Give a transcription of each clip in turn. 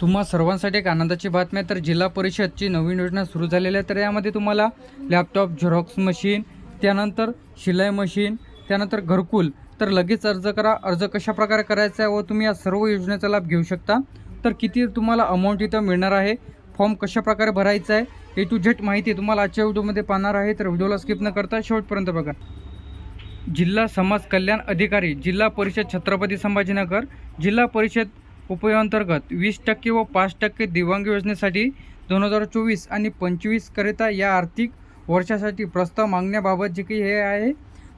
तुम्हा सर्वांसाठी एक आनंदाची बातमी आहे. तर जिल्हा परिषदची नवीन योजना सुरू झालेली आहे तर यामध्ये तुम्हाला लॅपटॉप झेरॉक्स मशीन त्यानंतर शिलाई मशीन त्यानंतर घरकुल. तर लगेच अर्ज करा. अर्ज कशा प्रकारे करायचा आहे व तुम्ही या सर्व योजनेचा लाभ घेऊ शकता. तर किती तुम्हाला अमाऊंट इथं मिळणार आहे? फॉर्म कशाप्रकारे भरायचा आहे? ए टू झेड माहिती तुम्हाला आजच्या व्हिडिओमध्ये पाहणार आहे. तर व्हिडिओला स्किप न करता शेवटपर्यंत बघा. जिल्हा समाज कल्याण अधिकारी जिल्हा परिषद छत्रपती संभाजीनगर जिल्हा परिषद उपयोगांतर्गत वीस टक्के व पाच टक्के दिव्यांग योजनेसाठी दोन हजार चोवीस आणि पंचवीसकरिता या आर्थिक वर्षासाठी प्रस्ताव मागण्याबाबत जे काही हे आहे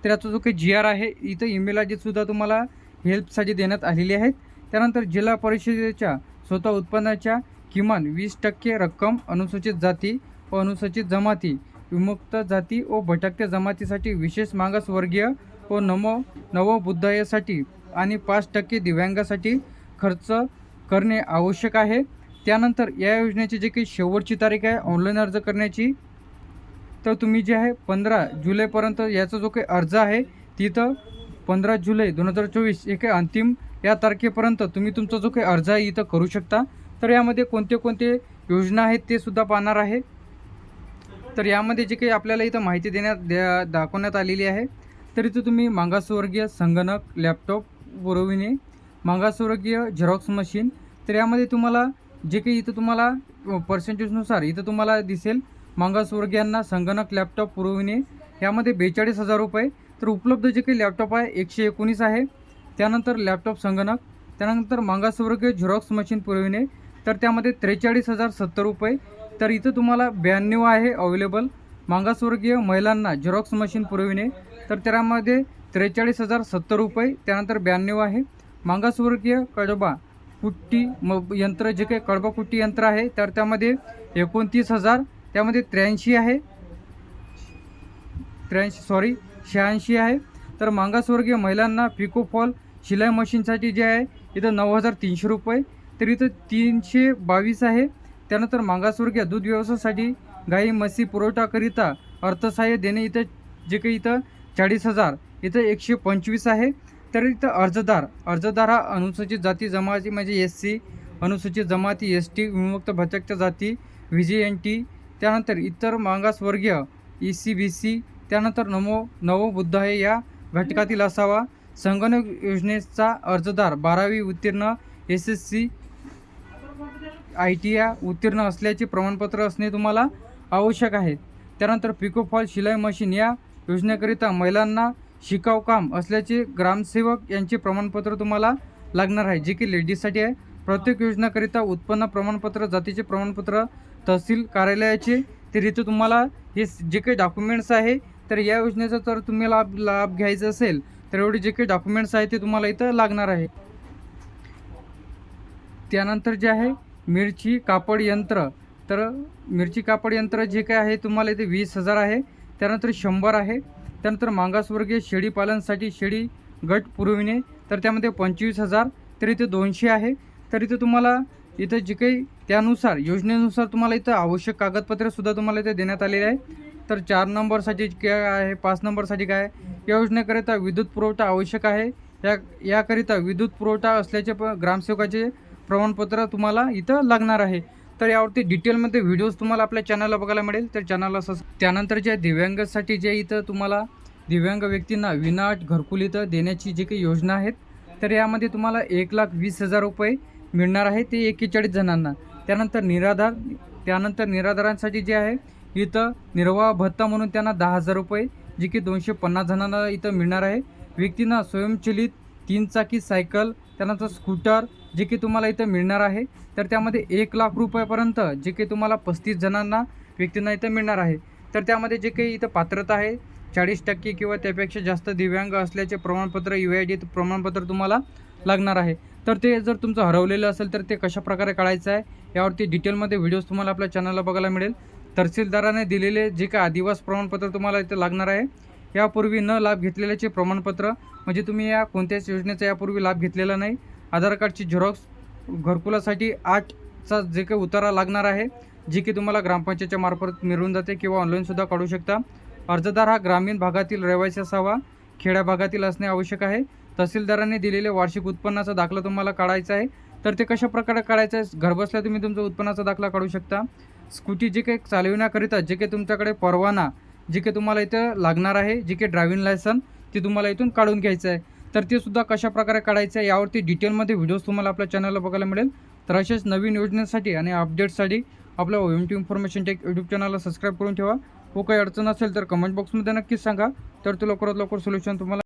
त्याचा जो काही जी आर आहे इथं ईमेल आय तुम्हाला हेल्पसाठी देण्यात आलेली आहेत त्यानंतर जिल्हा परिषदेच्या स्वतः उत्पन्नाच्या किमान वीस टक्के रक्कम अनुसूचित जाती व अनुसूचित जमाती विमुक्त जाती व भटकत्या जमातीसाठी विशेष मागासवर्गीय व नमो नवबुद्धायासाठी आणि पाच टक्के दिव्यांगासाठी खर्च करणे आवश्यक आहे. त्यानंतर या योजनेची जी काही शेवटची तारीख आहे ऑनलाईन अर्ज करण्याची तर तुम्ही जे आहे पंधरा जुलैपर्यंत याचा जो काही अर्ज आहे तिथं पंधरा जुलै दोन हजार चोवीस हे काही अंतिम या तारखेपर्यंत तुम्ही तुमचा जो काही अर्ज आहे इथं करू शकता. तर यामध्ये कोणते कोणते योजना आहेत ते सुद्धा पाहणार आहे. तर यामध्ये जे काही आपल्याला इथं माहिती देण्यात द्या दाखवण्यात आलेली आहे. तर इथं तुम्ही मागासवर्गीय संगणक लॅपटॉप पुरविणे मागासवर्गीय झेरॉक्स मशीन तर यामध्ये तुम्हाला जे काही इथं तुम्हाला पर्सेंटेजनुसार इथं तुम्हाला दिसेल मागासवर्गीयांना संगणक लॅपटॉप पुरविणे. यामध्ये बेचाळीस हजार रुपये. तर उपलब्ध जे काही लॅपटॉप आहे एकशे एकोणीस आहे. त्यानंतर लॅपटॉप संगणक. त्यानंतर मागासवर्गीय झेरॉक्स मशीन पुरविणे. तर त्यामध्ये त्रेचाळीस हजार सत्तर रुपये. तर इथं तुम्हाला ब्याण्णव आहे अवेलेबल मागासवर्गीय महिलांना झेरॉक्स मशीन पुरविणे. तर त्यामध्ये त्रेचाळीस हजार सत्तर रुपये. त्यानंतर ब्याण्णव आहे. मागासवर्गीय कडबा कुट्टी म यंत्र जे काही कडबा कुट्टी यंत्र आहे तर त्यामध्ये एकोणतीस हजार त्यामध्ये त्र्याऐंशी आहे. त्र्याऐंशी सॉरी शहाऐंशी आहे. तर मागासवर्गीय महिलांना पिको फॉल शिलाई मशीनसाठी जे आहे इथं नऊ हजार तीनशे रुपये तर इथं तीनशे बावीस आहे. त्यानंतर मागासवर्गीय दूध व्यवसायासाठी गाई म्हशी पुरवठाकरिता अर्थसहाय्य देणे इथं जे काही इथं चाळीस हजार इथं एकशे पंचवीस आहे. तर इथं अर्जदार. अर्जदार हा अनुसूचित जाती जमाती म्हणजे एस सी अनुसूचित जमाती एस टी विमुक्त भटकच्या जाती व्ही जी एन टी त्यानंतर इतर मागासवर्गीय ई सी बी सी त्यानंतर नमो हे या घटकातील असावा. संगणक योजनेचा अर्जदार बारावी उत्तीर्ण S S C I T या उत्तीर्ण असल्याचे प्रमाणपत्र असणे तुम्हाला आवश्यक आहे. त्यानंतर पिकोफॉल शिलाई मशीन या योजनेकरिता महिलांना शिकाव काम असल्याचे ग्रामसेवक यांचे प्रमाणपत्र तुम्हाला लागणार आहे. जे की लेडीजसाठी आहे. प्रत्येक योजनेकरिता उत्पन्न प्रमाणपत्र जातीचे प्रमाणपत्र तहसील कार्यालयाचे तर इथे तुम्हाला हे जे काही डॉक्युमेंट्स आहे तर या योजनेचा जर तुम्ही लाभ लाभ घ्यायचा असेल तर एवढे जे काही डॉक्युमेंट्स आहे ते तुम्हाला इथं लागणार आहे. त्यानंतर जे आहे मिरची कापड यंत्र. तर मिरची कापड यंत्र जे काय आहे तुम्हाला इथे वीस हजार आहे. त्यानंतर शंभर आहे. त्यानंतर मागासवर्गीय शेळीपालनसाठी शेळी गट पुरविणे. तर त्यामध्ये पंचवीस हजार तर इथे दोनशे आहे. तर इथे तुम्हाला इथं जे काही त्यानुसार योजनेनुसार तुम्हाला इथं आवश्यक कागदपत्रेसुद्धा तुम्हाला इथे देण्यात आलेले आहे. तर चार नंबरसाठी काय आहे पाच नंबरसाठी काय आहे? या योजनेकरिता विद्युत पुरवठा आवश्यक आहे. या याकरिता विद्युत पुरवठा असल्याचे प ग्रामसेवकाचे प्रमाणपत्र तुम्हाला इथं लागणार आहे. तर यावरती डिटेलमध्ये व्हिडिओज तुम्हाला आपल्या चॅनलला बघायला मिळेल. तर चॅनलला सस त्यानंतर जे दिव्यांगासाठी जे इथं तुम्हाला दिव्यांग व्यक्तींना विनाट घरकुल इथं देण्याची जी काही योजना आहेत तर यामध्ये तुम्हाला एक लाख वीस हजार रुपये मिळणार आहे ते एकेचाळीस जणांना. त्यानंतर निराधार त्यानंतर निराधारांसाठी जे आहे इथं निर्वाह भत्ता म्हणून त्यांना दहा हजार रुपये जे की दोनशे पन्नास जणांना इथं मिळणार आहे. व्यक्तींना स्वयंचलित तीन चाकी सायकल त्यानंतर स्कूटर जे की तुम्हाला इथं मिळणार आहे. तर त्यामध्ये एक लाख रुपयापर्यंत जे काही तुम्हाला पस्तीस जणांना व्यक्तींना इथं मिळणार आहे. तर त्यामध्ये जे काही इथं पात्रता आहे चाळीस टक्के किंवा त्यापेक्षा जास्त दिव्यांग असल्याचे प्रमाणपत्र यू आय डी प्रमाणपत्र तुम्हाला लागणार आहे. तर ते जर तुमचं हरवलेलं असेल तर ते कशा प्रकारे काढायचं आहे यावरती डिटेलमध्ये व्हिडिओज तुम्हाला आपल्या चॅनलला बघायला मिळेल. तहसीलदाराने दिलेले जे काही आदिवास प्रमाणपत्र तुम्हाला इथं लागणार आहे यापूर्वी न लाभ घेतलेल्याचे प्रमाणपत्र म्हणजे तुम्ही या कोणत्याच योजनेचा यापूर्वी लाभ घेतलेला नाही. आधार कार्डची झेरॉक्स घरकुलासाठी आठचा जे काही उतारा लागणार आहे जी की तुम्हाला ग्रामपंचायतच्या मार्फत मिळून जाते किंवा ऑनलाईनसुद्धा काढू शकता. अर्जदार हा ग्रामीण भागातील रहिवासी असावा खेड्या भागातील असणे आवश्यक आहे. तहसीलदारांनी दिलेले वार्षिक उत्पन्नाचा दाखला तुम्हाला काढायचा आहे. तर ते कशा प्रकारे काढायचं आहे? घरबसल्या तुम्ही तुमचा उत्पन्नाचा दाखला काढू शकता. स्कूटी जे काही चालविण्याकरिता जे काही तुमच्याकडे परवाना जे काही तुम्हाला इथं लागणार आहे जे काही ड्रायव्हिंग लायसन ते तुम्हाला इथून काढून घ्यायचं आहे. तर ते सुद्धा कशा प्रकारे काढायचं आहे यावरती डिटेलमध्ये व्हिडिओज तुम्हाला आपल्या चॅनलला बघायला मिळेल. तर अशाच नवीन योजनेसाठी आणि अपडेट्ससाठी आपल्या O M T information tech YouTube चॅनलला सबस्क्राईब करून ठेवा. व काही अडचण असेल तर कमेंट बॉक्समध्ये नक्कीच सांगा. तर ते लवकरात लवकर सोल्युशन तुम्हाला